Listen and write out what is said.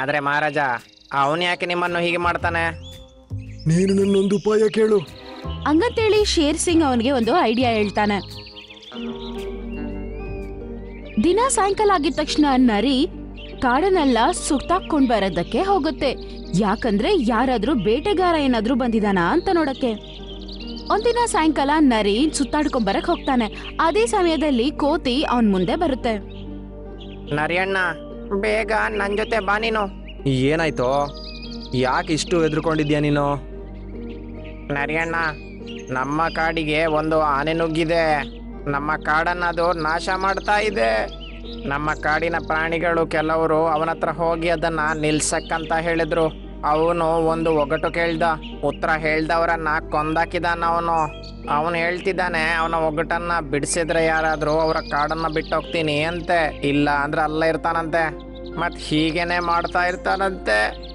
ಆದ್ರೆ ಮಹಾರಾಜ ಅವನು ಯಾಕೆ ನಿಮ್ಮನ್ನು ಹೀಗೆ ಮಾಡ್ತಾನೆ? ನೀನು ನನ್ನೊಂದು ಉಪಾಯ ಕೇಳು. ಹಂಗಂತೇಳಿ ಶೇರ್ ಸಿಂಗ್ ಅವನಿಗೆ ಒಂದು ಐಡಿಯಾ ಹೇಳ್ತಾನೆ. ದಿನ ಸಾಯಂಕಾಲ ಆಗಿದ ತಕ್ಷಣ ನರಿ ಕಾಡನ್ನೆಲ್ಲ ಸುತ್ತಾಕೊಂಡ್ ಬರೋದಕ್ಕೆ ಹೋಗುತ್ತೆ. ಯಾಕಂದ್ರೆ ಯಾರಾದ್ರೂ ಬೇಟೆಗಾರ ಏನಾದ್ರೂ ಬಂದಿದಾನ ಅಂತ ನೋಡಕ್ಕೆ. ಒಂದಿನ ಸಾಯಂಕಾಲ ನರಿ ಸುತ್ತಾಡ್ಕೊಂಡ್ ಬರಕ್ ಹೋಗ್ತಾನೆ. ಅದೇ ಸಮಯದಲ್ಲಿ ಕೋತಿ ಅವನ್ ಮುಂದೆ ಬರುತ್ತೆ. ನರಿಯಣ್ಣ ಬೇಗ ನನ್ನ ಜೊತೆ ಬಾ ನೀನು. ಏನಾಯ್ತು? ಯಾಕೆ ಇಷ್ಟು ಎದ್ರುಕೊಂಡಿದ್ಯಾ ನೀನು? ನರಿಯಣ್ಣ ನಮ್ಮ ಕಾಡಿಗೆ ಒಂದು ಆನೆ ನುಗ್ಗಿದೆ. ನಮ್ಮ ಕಾಡನ್ನ ಅದು ನಾಶ ಮಾಡ್ತಾ ಇದೆ. ನಮ್ಮ ಕಾಡಿನ ಪ್ರಾಣಿಗಳು ಕೆಲವರು ಅವನ ಹತ್ರ ಹೋಗಿ ಅದನ್ನ ನಿಲ್ಸಕ್ಕಂತ ಹೇಳಿದ್ರು. ಅವನು ಒಂದು ಒಗಟು ಕೇಳ್ದ, ಉತ್ತರ ಹೇಳ್ದವರನ್ನ ಕೊಂದಾಕಿದಾನ ಅವನು. ಅವನು ಹೇಳ್ತಿದ್ದಾನೆ, ಅವನ ಒಗ್ಗಟನ್ನ ಬಿಡಿಸಿದ್ರೆ ಯಾರಾದರೂ ಅವರ ಕಾಡನ್ನ ಬಿಟ್ಟೋಗ್ತೀನಿ ಅಂತೆ. ಇಲ್ಲ ಅಂದ್ರೆ ಅಲ್ಲೇ ಇರ್ತಾನಂತೆ. ಮತ್ತು ಹೀಗೇನೆ ಮಾಡ್ತಾ ಇರ್ತಾನಂತೆ.